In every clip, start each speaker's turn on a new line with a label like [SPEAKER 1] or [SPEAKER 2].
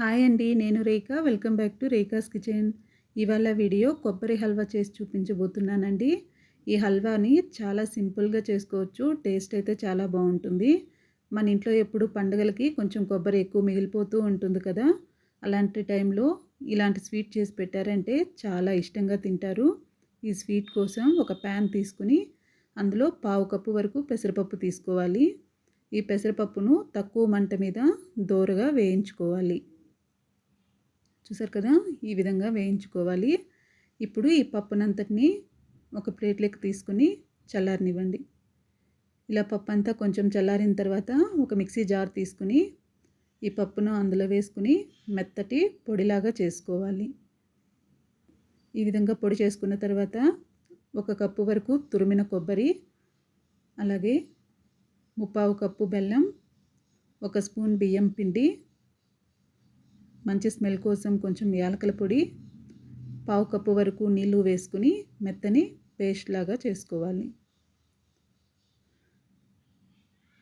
[SPEAKER 1] Hi అండి నేను Rekha. Welcome back to Rekha's kitchen. ఇవాళ వీడియో కొబ్బరి హల్వా చేసి చూపించబోతున్నానండి. ఈ హల్వాని చాలా సింపుల్గా చేసుకోవచ్చు టేస్ట్ అయితే చాలా బాగుంటుంది. మన ఇంట్లో ఎప్పుడు పండుగలకి కొంచెం కొబ్బరి ఎక్కువ మిగిలిపోతూ ఉంటుంది కదా. అలాంటి టైంలో ఇలాంటి స్వీట్ చేసి పెట్టారంటే చాలా ఇష్టంగా తింటారు. ఈ స్వీట్ కోసం ఒక ప్యాన్ తీసుకుని అందులో పావు కప్పు వరకు పెసరపప్పు తీసుకోవాలి. ఈ పెసరపప్పును తక్కువ మంట మీద దోరగా వేయించుకోవాలి. చూసారు కదా? ఈ విధంగా వేయించుకోవాలి. ఇప్పుడు ఈ పప్పునంతటిని ఒక ప్లేట్లోకి తీసుకుని చల్లారనివ్వండి. ఇలా పప్పు అంతా కొంచెం చల్లారిన తర్వాత ఒక మిక్సీ జార్ తీసుకుని ఈ పప్పును అందులో వేసుకుని మెత్తటి పొడిలాగా చేసుకోవాలి. ఈ విధంగా పొడి చేసుకున్న తర్వాత ఒక కప్పు వరకు తురిమిన కొబ్బరి అలాగే ముప్పావు కప్పు బెల్లం ఒక స్పూన్ బియ్యం పిండి మంచి స్మెల్ కోసం కొంచెం యాలకల పొడి పావు కప్పు వరకు నీళ్ళు వేసుకుని మెత్తని పేస్ట్ లాగా చేసుకోవాలి.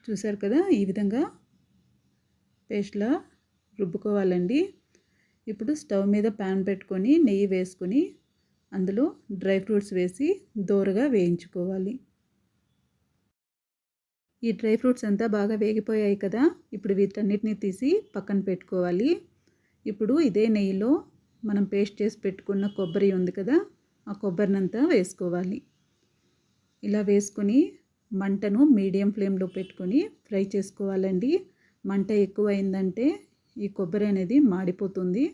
[SPEAKER 1] చూసారు కదా ఈ విధంగా పేస్ట్లా రుబ్బుకోవాలండి. ఇప్పుడు స్టవ్ మీద ప్యాన్ పెట్టుకొని నెయ్యి వేసుకొని అందులో డ్రై ఫ్రూట్స్ వేసి దోరగా వేయించుకోవాలి. ఈ డ్రై ఫ్రూట్స్ అంతా బాగా వేగిపోయాయి కదా ఇప్పుడు వీటన్నిటిని తీసి పక్కన పెట్టుకోవాలి. ఇప్పుడు ఇదే నెయ్యిలో మనం పేస్ట్ చేసి పెట్టుకున్న కొబ్బరి ఉంది కదా ఆ కొబ్బరినంతా వేసుకోవాలి. ఇలా వేసుకొని మంటను మీడియం ఫ్లేమ్లో పెట్టుకొని ఫ్రై చేసుకోవాలండి. మంట ఎక్కువ అయిందంటే ఈ కొబ్బరి అనేది మాడిపోతుంది.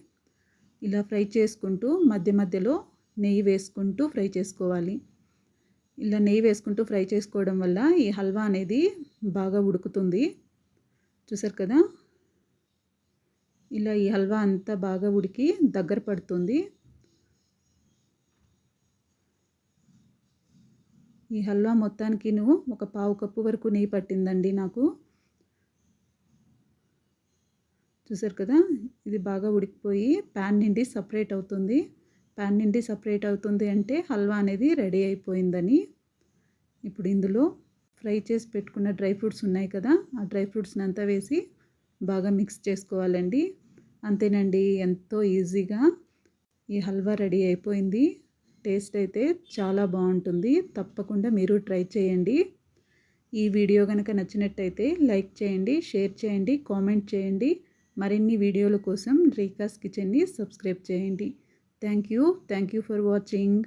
[SPEAKER 1] ఇలా ఫ్రై చేసుకుంటూ మధ్య మధ్యలో నెయ్యి వేసుకుంటూ ఫ్రై చేసుకోవాలి. ఇలా నెయ్యి వేసుకుంటూ ఫ్రై చేసుకోవడం వల్ల ఈ హల్వా అనేది బాగా ఉడుకుతుంది. చూసారు కదా? ఇలా ఈ హల్వా అంతా బాగా ఉడికి దగ్గర పడుతుంది. ఈ హల్వా మొత్తానికి నువ్వు ఒక పావు కప్పు వరకు నెయ్యి పట్టిందండి నాకు. చూసారు కదా? ఇది బాగా ఉడికిపోయి ప్యాన్ నుండి సపరేట్ అవుతుంది. ప్యాన్ నుండి సపరేట్ అవుతుంది అంటే హల్వా అనేది రెడీ అయిపోయిందని. ఇప్పుడు ఇందులో ఫ్రై చేసి పెట్టుకున్న డ్రై ఫ్రూట్స్ ఉన్నాయి కదా? ఆ డ్రై ఫ్రూట్స్ని అంతా వేసి బాగా మిక్స్ చేసుకోవాలండి. అంతేనండి. ఎంతో ఈజీగా ఈ హల్వా రెడీ అయిపోయింది. టేస్ట్ అయితే చాలా బాగుంటుంది. తప్పకుండా మీరు ట్రై చేయండి. ఈ వీడియో కనుక నచ్చినట్టయితే లైక్ చేయండి షేర్ చేయండి కామెంట్ చేయండి. మరిన్ని వీడియోల కోసం రీకాస్ కిచెన్ని సబ్స్క్రైబ్ చేయండి. Thank you. Thank you for watching.